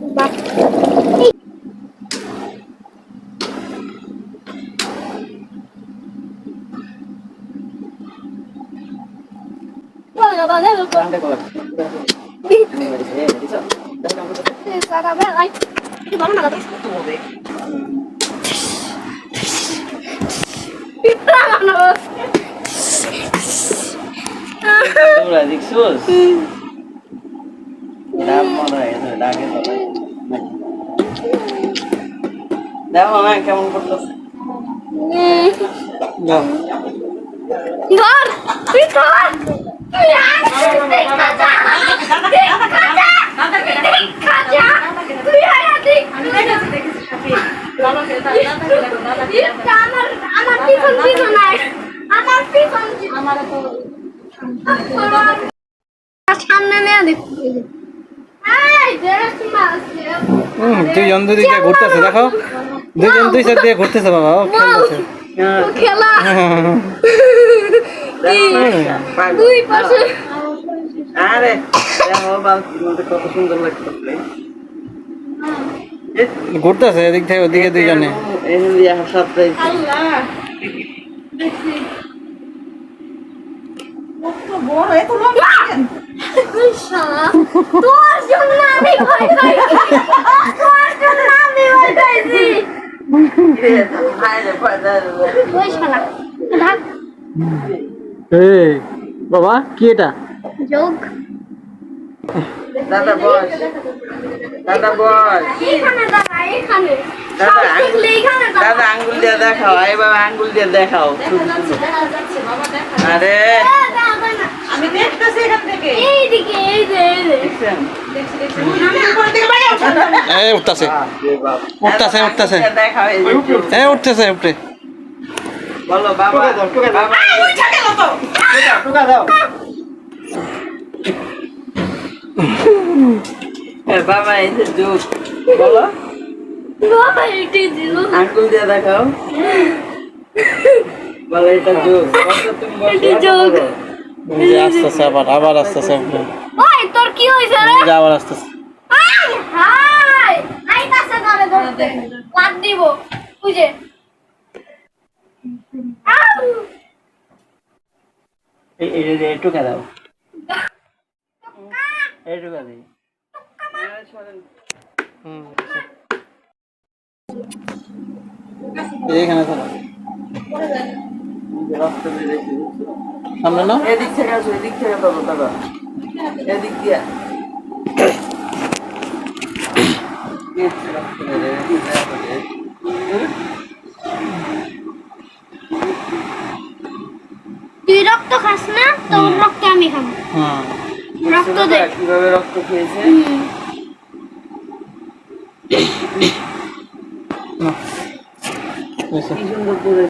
বাহ Bueno, দেখো না কেমন করতেছে ধর তুই সামনে নিয়ে দেখ এই দেখ মাছ হুম দুইজন দুই দিকে ঘুরতেছে দেখো। দুইজন দুই সাইড দিয়ে ঘুরতেছে বাবা ও খেলতেছে খেলা। দুই পাশে। আরে কত সুন্দর ঘুরতেছে এদিক থেকে ওদিকে দুইজনে। হাসাত জন্য আমি ভয় পাইছি তোর জন্য আমি ভয় ঢাক এই বাবা কি এটা? যোগ। দাদা বস। দাদা বস। এখানে দাদা, এখানে দাদা আঙ্গুল দিয়ে দেখাও। এই বাবা আঙ্গুল দিয়ে দেখাও। আরে। দেখতেছি এখান থেকে? এই যে এই যে। বাইরে উঠছি। এই উঠতেছে। উঠতেছে উঠতেছে। দেখাও এই উঠতেছে উপরে বলো বাবা। টুকা দাও বাবা। এই যে যুগ বলো। বাবা এটাই দিল। আঙ্গুল দিয়ে দেখাও। বলো এটা যুগ তুমি যোগ। আসতেছে আবার আবার আসতেছে। উপরে ওই তোর কি হইছে রে? আবার আসতেছে। আই হাই আইতাছে ধরে ধরতে। লাগ দিব। বুঝে এই এই দাও। দিই বেরিয়েছে সামনে না এদিক থেকে আসো এদিক থেকে পাবো দাদা এদিক দিয়া। তুই রক্ত খাস না তোর রক্ত আমি খাব। হ্যাঁ রক্ত দে। কীভাবে রক্ত খেয়েছে। না। কি সুন্দর করে